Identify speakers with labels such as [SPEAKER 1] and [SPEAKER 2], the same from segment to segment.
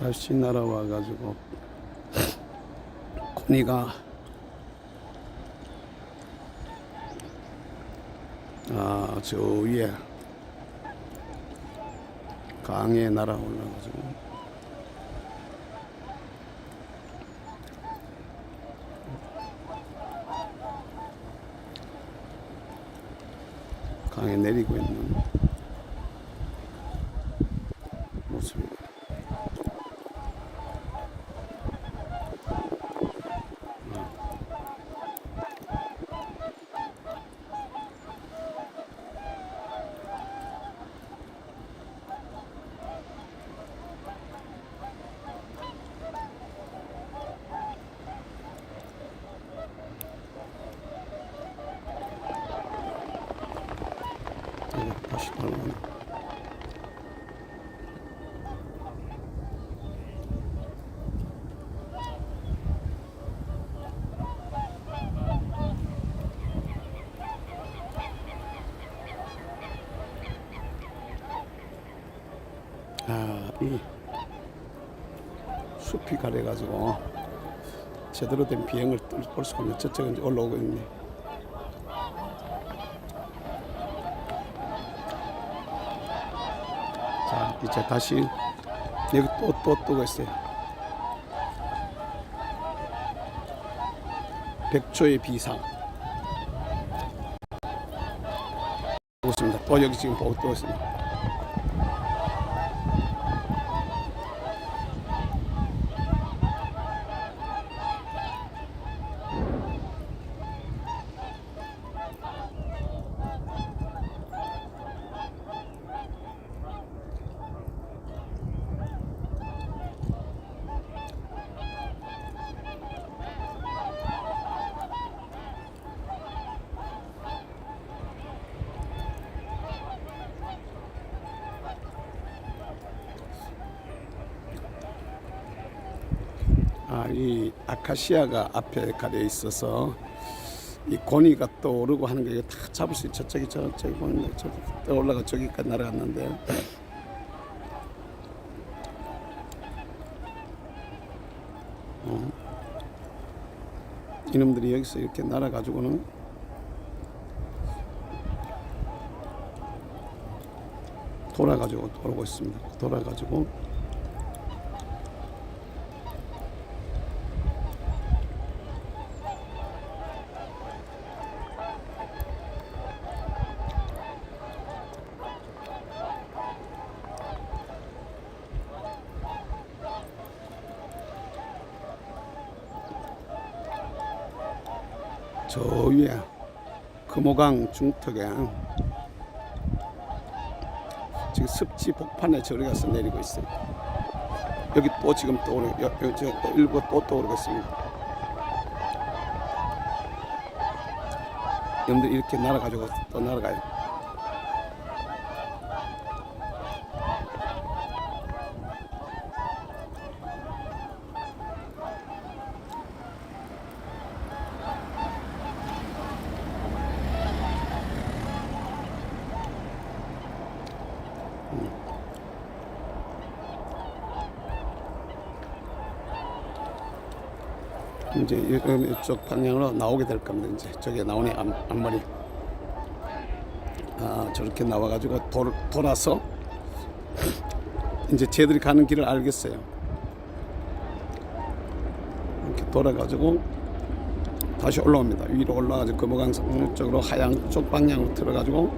[SPEAKER 1] 다시 날아와 가지고 코니가 아 저 위에 강에 날아 올라 가지고 강에 내리고 있는 모습입니다. 이거 다시 올라오네. 아, 이 숲이 가려가지고 제대로 된 비행을 볼 수가 없네. 이제 올라오고 있네. 자, 이제 다시 여기 또, 또 뜨고 있어요. 백조의 비상. 보고 있습니다. 또 여기 지금 보고 뜨고 있습니다. 아, 이 아카시아가 앞에 가려 있어서 이 고니가 또 오르고 하는 게 다 잡을 수 있죠. 저기 저 저기 보는데 저기 또 올라가 저기까지 날아갔는데 어. 이놈들이 여기서 이렇게 날아가지고는 돌아가지고 돌아오고 있습니다. 돌아가지고 저 위에 금호강 중턱에 지금 습지 복판에 저리 가서 내리고 있어요. 여기 또 지금 또 오르, 여, 여, 저또 일부 또 떠오르겠습니다. 여러분들 이렇게 날아가지고 또 날아가요. 이제 이- 이쪽 방향으로 나오게 될 겁니다. 이제 저게 나오네 앞, 앞머리. 아 저렇게 나와가지고 돌, 돌아서 이제 쟤들이 가는 길을 알겠어요. 이렇게 돌아가지고 다시 올라옵니다. 위로 올라가지고 금호강 쪽으로 하양 쪽 방향으로 들어가지고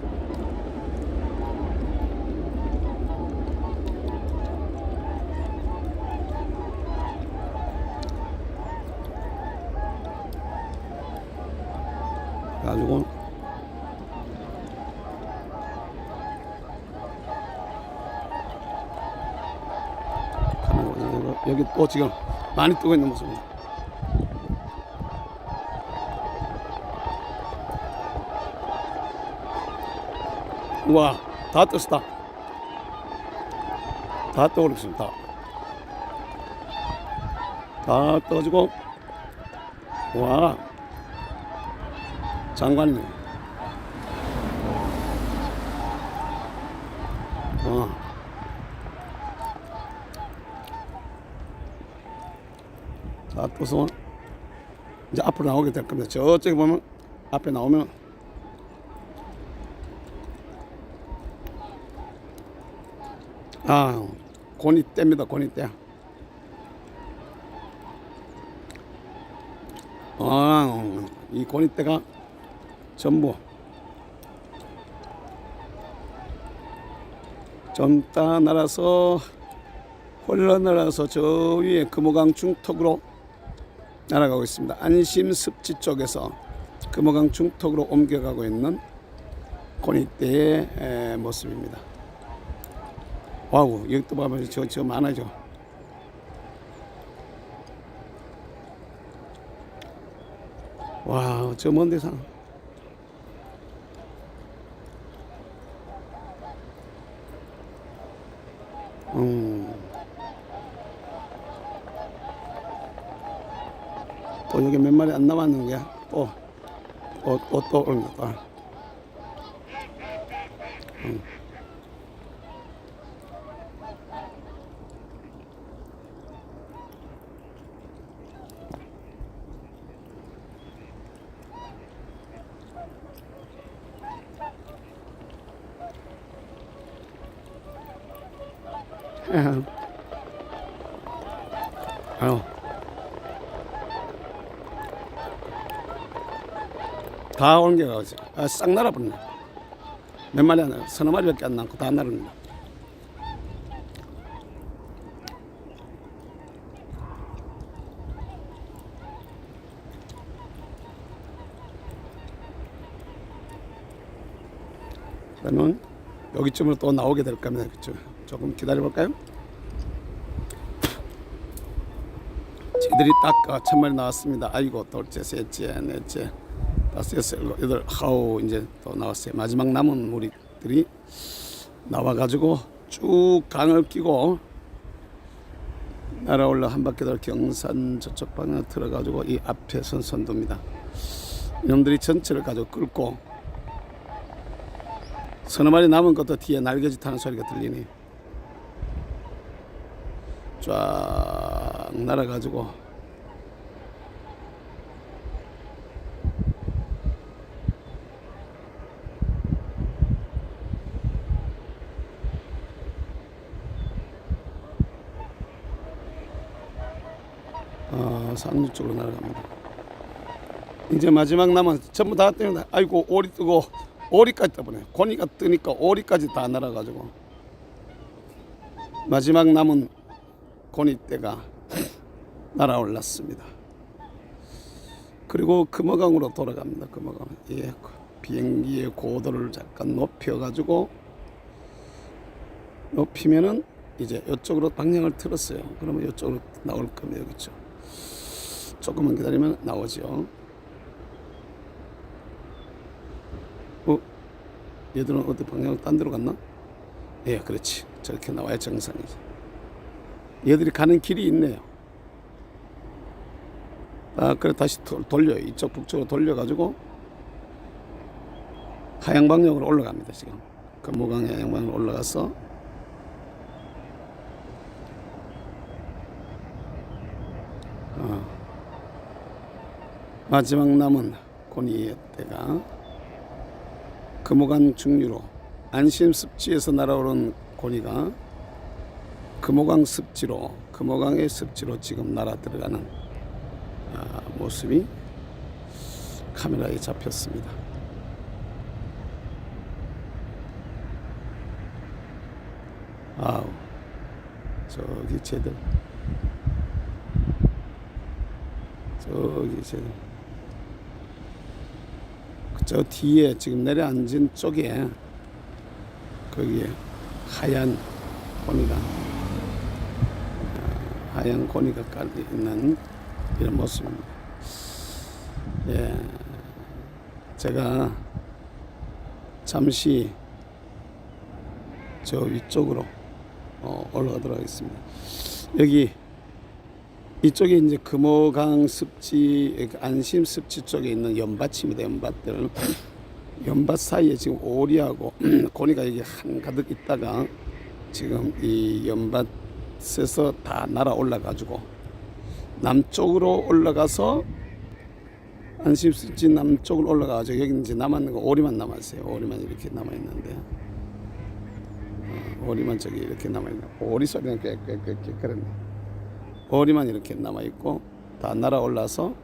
[SPEAKER 1] 가지고 가는 거죠. 여기 또 지금 많이 뜨고 있는 모습입니다. 우와, 다 떴다. 다 떠오르겠습니다. 다 떠가지고, 와, 장관님. 어. 놔둬서 이제 앞으로 나오게 될 겁니다. 저쪽에 보면 앞에 나오면 아 고니떼입니다. 고니떼. 아, 이 고니떼가 전부 젊다 날아서 홀러 날아서 저 위에 금호강 중턱으로 날아가고 있습니다. 안심 습지 쪽에서 금호강 중턱으로 옮겨가고 있는 고니떼의 에, 모습입니다. 와우 여기 또 보면 저, 저 많아죠. 와, 저먼 데서. 음. 또 여기 몇 마리 안 남았는 거야? 또, 또, 또, 또 오는 거다. 음. 예. 아유. 다 옮겨가지. 아, 싹 날아버렸네. 몇 마리 안 나, 서너 마리밖에 안 남고 다 날아버렸네. 그러면 여기쯤으로 또 나오게 될 겁니다. 그쵸? 조금 기다려 볼까요? 쟤들이 딱 아, 천 마리 나왔습니다. 아이고 둘째, 셋째, 넷째, 다섯, 여섯, 일곱, 여덟, 아홉 이제 또 나왔어요. 마지막 남은 무리들이 나와가지고 쭉 강을 끼고 날아올라 한 바퀴 돌 경산 저쪽 방향 들어가지고 이 앞에 선 선도입니다. 이놈들이 전체를 가지고 끌고 서너 마리 남은 것도 뒤에 날개짓 하는 소리가 들리니 쫙 날아가지고 어, 산류 쪽으로 날아갑니다. 이제 마지막 남은 전부 다 뜨는데 아이고 오리 뜨고 오리까지 떠보네 고니가 뜨니까 오리까지 다 날아가지고 마지막 남은 고니 떼가 날아올랐습니다. 그리고 금어강으로 돌아갑니다. 금어강. 예, 비행기의 고도를 잠깐 높여가지고 높이면은 이제 이쪽으로 방향을 틀었어요. 그러면 이쪽으로 나올 겁니다. 그렇죠? 조금만 기다리면 나오죠. 어? 얘들은 어디 방향 딴 데로 갔나? 예, 그렇지. 저렇게 나와야 정상이지. 얘들이 가는 길이 있네요. 아, 그래 다시 도- 돌려요. 이쪽 북쪽으로 돌려가지고 하양 방향으로 올라갑니다. 지금 금호강 하양 방향으로 올라가서 마지막 남은 고니의 때가 금호강 중류로 안심 습지에서 날아오른 고니가 금호강 습지로 금호강의 습지로 지금 날아 들어가는 아, 모습이 카메라에 잡혔습니다. 아우 저기 쟤들 저기 쟤들 저 뒤에 지금 내려앉은 쪽에 거기에 하얀 고니가 아, 하얀 고니가 깔려 있는 이런 모습입니다. 예, 제가 잠시 저 위쪽으로 어, 올라가도록 하겠습니다. 여기 이쪽에 이제 금호강 습지 안심 습지 쪽에 있는 연밭입니다. 연밭들 연밭 사이에 지금 오리하고 고니가 여기 한 가득 있다가 지금 이 연밭에서 다 날아 올라 가지고 남쪽으로 올라가서 안심수지 남쪽으로 올라가가지고 여기 이제 남았는 거 오리만 남았어요. 오리만 이렇게 남아 있는데 어, 오리만 저기 이렇게 남아 있는 오리 소리는 꽤꽤꽤 그렇네. 오리만 이렇게 남아 있고 다 날아올라서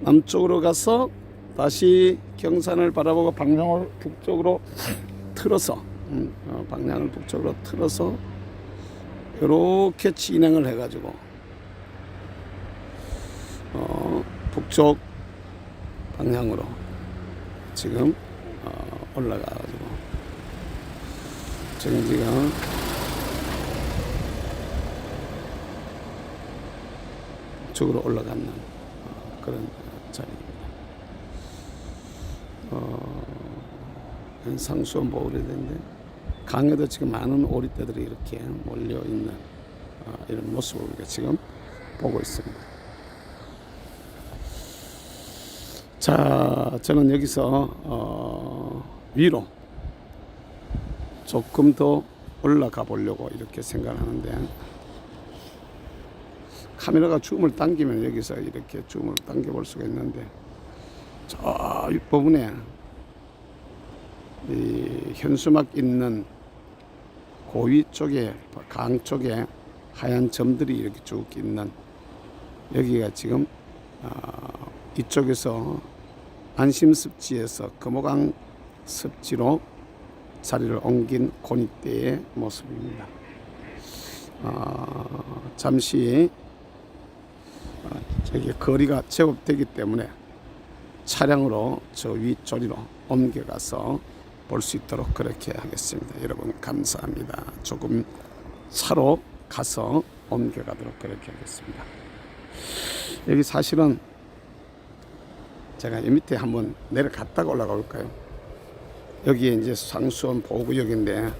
[SPEAKER 1] 남쪽으로 가서 다시 경산을 바라보고 방향을 북쪽으로 틀어서 음, 어, 방향을 북쪽으로 틀어서 이렇게 진행을 해가지고 어, 북쪽 방향으로 지금 어, 올라가가지고 정지가 쪽으로 올라가는 어, 그런 자리입니다. 어, 상수원 보호대인데 강에도 지금 많은 오리떼들이 이렇게 몰려 있는 어, 이런 모습을 우리가 지금 보고 있습니다. 자, 저는 여기서 어, 위로 조금 더 올라가 보려고 이렇게 생각하는데 카메라가 줌을 당기면 여기서 이렇게 줌을 당겨 볼 수가 있는데 저 윗부분에 이 현수막 있는 고위 쪽에 강 쪽에 하얀 점들이 이렇게 쭉 있는 여기가 지금 어, 이쪽에서 안심습지에서 금호강 습지로 자리를 옮긴 고니대의 모습입니다. 어, 잠시 어, 저기 거리가 제법 되기 때문에 차량으로 저 위쪽으로 옮겨가서 볼 수 있도록 그렇게 하겠습니다. 여러분 감사합니다. 조금 차로 가서 옮겨가도록 그렇게 하겠습니다. 여기 사실은 제가 이 밑에 한번 내려갔다가 올라가 볼까요? 여기에 이제 상수원 보호구역인데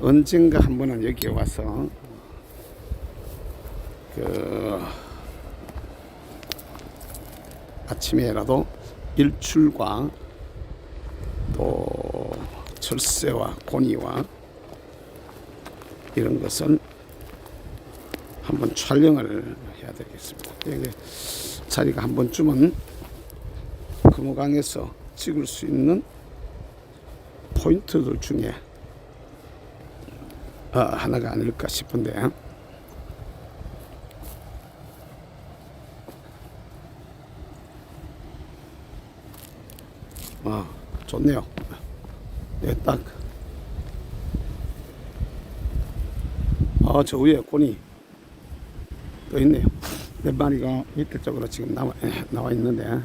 [SPEAKER 1] 언젠가 한 번은 여기에 와서 그 아침에라도 일출과 또 철새와 고니와 이런 것은 한번 촬영을 해야 되겠습니다. 여기 자리가 한 번쯤은 금호강에서 찍을 수 있는 포인트들 중에 어, 하나가 아닐까 싶은데 아 좋네요. 네, 딱. 아, 저 위에 곤이 또 있네요. 몇 마리가 밑에 쪽으로 지금 나와, 에, 나와 있는데.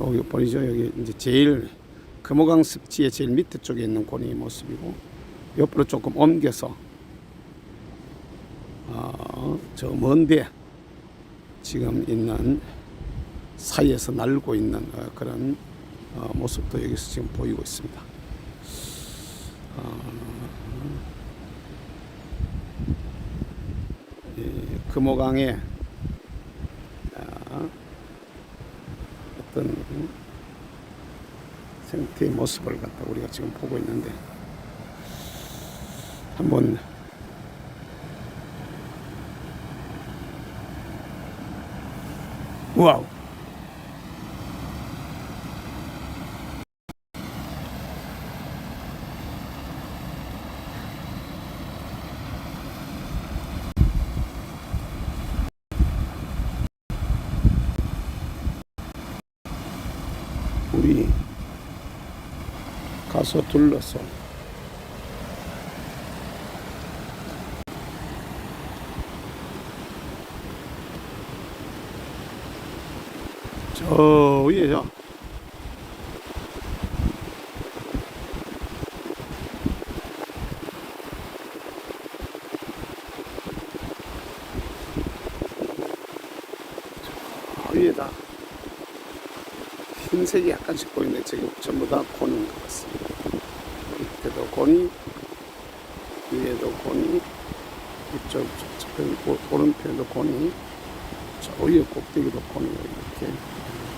[SPEAKER 1] 여기 보이죠? 여기 이제 제일 금호강 습지의 제일 밑에 쪽에 있는 곤이 모습이고, 옆으로 조금 옮겨서, 어, 저 먼데 지금 있는 사이에서 날고 있는 어, 그런 어, 모습도 여기서 지금 보이고 있습니다. 어, 이 금호강의 어, 어떤 생태의 모습을 갖다 우리가 지금 보고 있는데 한번 와우 우리 가서 둘러서. 저 위에 저 저 위에다 흰 색이 약간씩 보이는데 지금 전부 다 고는 것 같습니다. 밑에도 고니, 위에도 고니, 이쪽 오른편에도 고니, 저 위에 꼭대기도 고니가 이렇게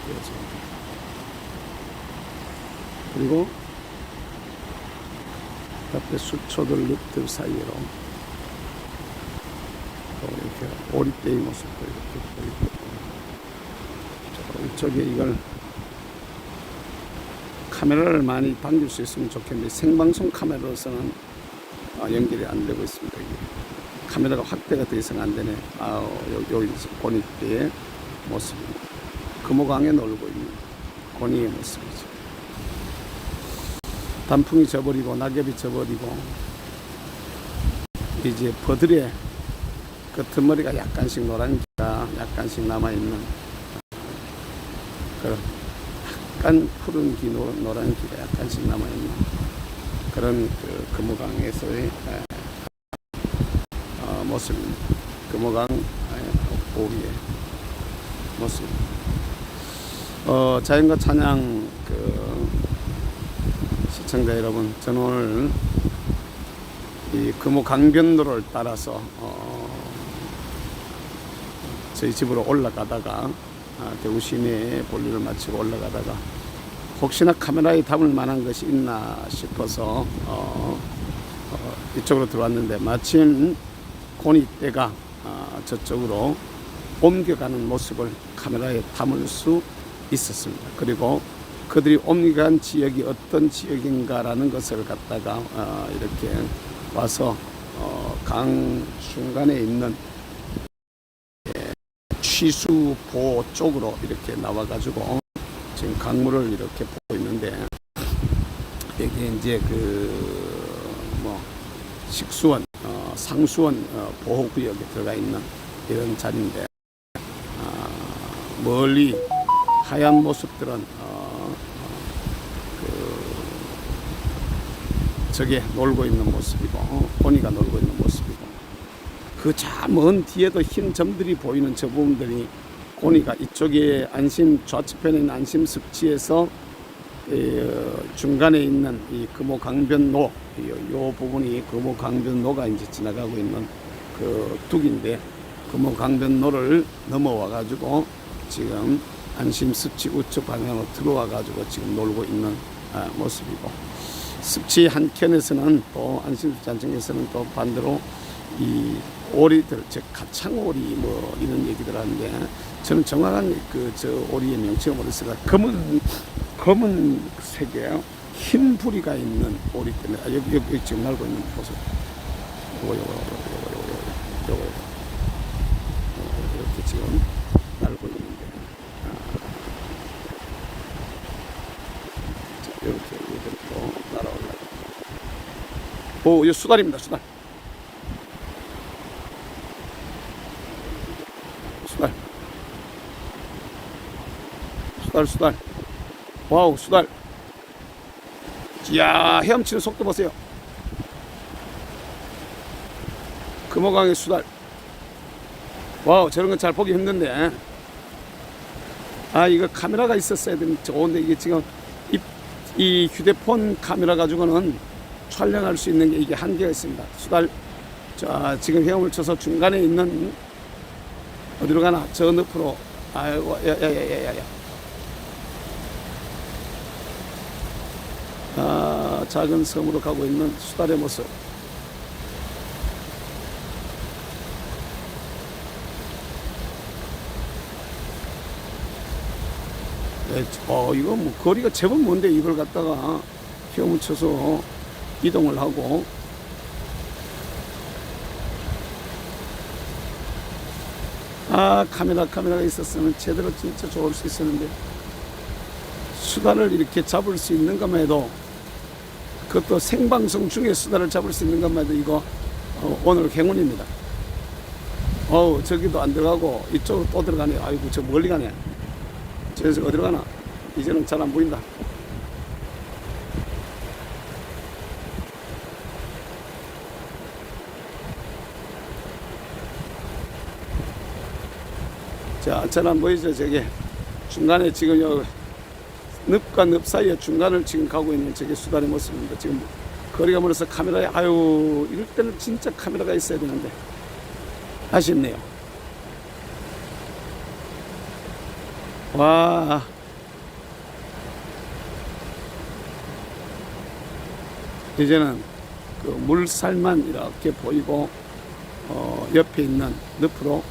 [SPEAKER 1] 되어집니다. 그리고 앞에 수초들 늪들 사이로 또 이렇게 오리떼의 모습도 이렇게 보이고 저 이쪽에 이걸 카메라를 많이 당길 수 있으면 좋겠는데 생방송 카메라로서는 아, 연결이 안 되고 있습니다. 카메라가 확대가 더 이상 안 되네. 아, 여기, 여기 고니떼의 모습입니다. 금호강에 놀고 있는 고니의 모습이죠. 단풍이 져버리고 낙엽이 져버리고 이제 버들의 끄트머리가 약간씩 노란 기가 약간씩 남아있는 그런 약간 푸른 기 노, 노란 기가 약간씩 남아있는 그런 그 금호강에서의 에, 어, 모습입니다. 금호강 에, 보위의 모습. 어, 자연과 찬양 그 시청자 여러분, 저는 오늘 이 금호 강변로를 따라서 어, 저희 집으로 올라가다가 아, 대구 시내에 볼일을 마치고 올라가다가 혹시나 카메라에 담을 만한 것이 있나 싶어서 어, 어, 이쪽으로 들어왔는데 마침 고니떼가 아, 저쪽으로 옮겨가는 모습을 카메라에 담을 수 있었습니다. 그리고 그들이 옮겨간 지역이 어떤 지역인가라는 것을 갖다가 어, 이렇게 와서 어, 강 중간에 있는 예, 취수보 쪽으로 이렇게 나와가지고 지금 강물을 이렇게 보고 있는데 여기 이제 그 뭐 식수원, 어, 상수원 어, 보호구역에 들어가 있는 이런 자리인데 아, 멀리 하얀 모습들은 어, 그 저게 놀고 있는 모습이고 어, 보니가 놀고 있는 모습이고 그 저 먼 뒤에도 흰 점들이 보이는 저 부분들이 고니가 이쪽에 안심 좌측편에 있는 안심 습지에서 중간에 있는 이 금호 강변로 이, 요 부분이 금호 강변로가 이제 지나가고 있는 그 뚝인데 금호 강변로를 넘어와 가지고 지금 안심 습지 우측 방향으로 들어와 가지고 지금 놀고 있는 아, 모습이고. 습지 한켠에서는 또 안심 습지 한쪽에서는 또 반대로 이 오리들 즉 가창오리 뭐 이런 얘기들 하는데 저는 정확한 그 저 오리의 명칭을 모르겠어요. 검은 검은 색에 흰 부리가 있는 오리 때문에 아, 여기, 여기, 지금 날고 있는 모습. 요거 요거 요거 요거 요거 요거 요거 요거 이렇게 지금 날고 있는데 아. 자, 이렇게 이렇게 날아올라. 오, 이거 수달입니다, 수달. 수달. 수달, 수달. 와우, 수달. 이야, 헤엄치는 속도 보세요. 금호강의 수달. 와우, 저런 건 잘 보기 힘든데. 아, 이거 카메라가 있었어야 되는 좋은데 이게 지금 이, 이 휴대폰 카메라 가지고는 촬영할 수 있는 게 이게 한계가 있습니다. 수달. 자, 지금 헤엄을 쳐서 중간에 있는 어디로 가나? 저 늪으로. 아이고, 야, 야, 야, 야, 야, 아, 작은 섬으로 가고 있는 수달의 모습. 네, 어, 이거 뭐 거리가 제법 먼데 이걸 갖다가 쳐서 이동을 하고 아 카메라 카메라가 있었으면 제대로 진짜 좋을 수 있었는데 수단을 이렇게 잡을 수 있는 것만 해도 그것도 생방송 중에 수단을 잡을 수 있는 것만 해도 이거 어, 오늘 행운입니다. 어우 저기도 안 들어가고 이쪽으로 또 들어가네. 아이고 저 멀리 가네. 저기서 어디로 가나? 이제는 잘 안 보인다. 자, 잘 안 보이죠? 저게 중간에 지금 요 늪과 늪 사이에 중간을 지금 가고 있는 저게 수단의 모습입니다. 지금 거리가 멀어서 카메라에 아유 이럴 때는 진짜 카메라가 있어야 되는데 아쉽네요. 와. 이제는 그 물살만 이렇게 보이고 어, 옆에 있는 늪으로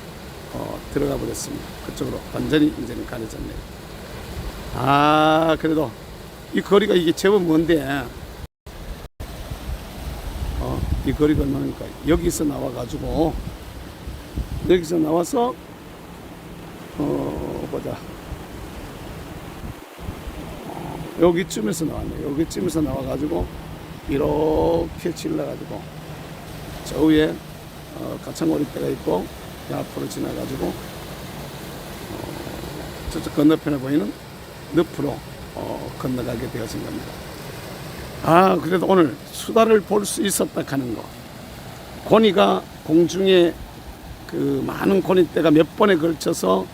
[SPEAKER 1] 어, 들어가 버렸습니다. 그쪽으로 완전히 이제는 가려졌네요. 아 그래도 이 거리가 이게 제법 뭔데. 어, 이 거리가 얼마니까 여기서 나와 가지고 여기서 나와서 어 보자. 어, 여기쯤에서 나왔네. 여기쯤에서 나와 가지고 이렇게 질러 가지고 저 위에 어, 가창고리대가 있고 이 앞으로 지나 가지고 어, 저쪽 건너편에 보이는 늪으로 어, 건너가게 되어진 겁니다. 아 그래도 오늘 수다를 볼 수 있었다 하는 거 고니가 공중에 그 많은 고니대가 몇 번에 걸쳐서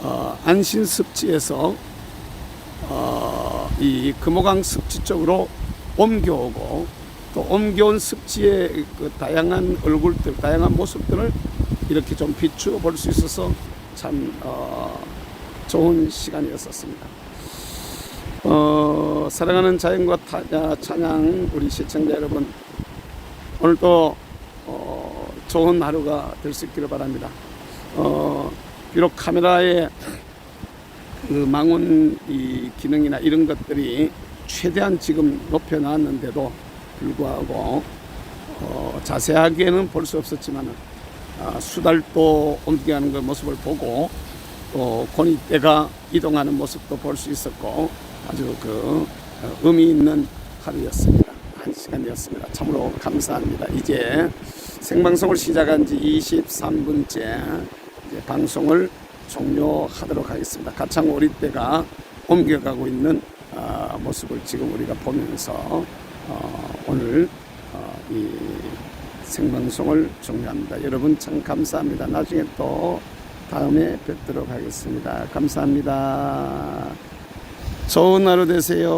[SPEAKER 1] 어, 안신 습지에서 어, 이 금호강 습지 쪽으로 옮겨오고 또 옮겨온 습지의 그 다양한 얼굴들, 다양한 모습들을 이렇게 좀 비추어 볼 수 있어서 참 어, 좋은 시간이었었습니다. 어, 사랑하는 자연과 타, 아, 찬양 우리 시청자 여러분 오늘도 어, 좋은 하루가 될 수 있기를 바랍니다. 어, 비록 카메라에 그 망원 이 기능이나 이런 것들이 최대한 지금 높여놨는데도 불구하고 어, 자세하게는 볼 수 없었지만 아, 수달도 옮겨가는 그 모습을 보고 또 고니대가 이동하는 모습도 볼 수 있었고 아주 그 어, 의미 있는 하루였습니다. 한 시간이었습니다. 참으로 감사합니다. 이제 생방송을 시작한 지 23분째 이제 방송을 종료하도록 하겠습니다. 가창 오리대가 옮겨가고 있는 아, 모습을 지금 우리가 보면서 어, 오늘 어, 이 생방송을 종료합니다. 여러분 참 감사합니다. 나중에 또 다음에 뵙도록 하겠습니다. 감사합니다. 좋은 하루 되세요.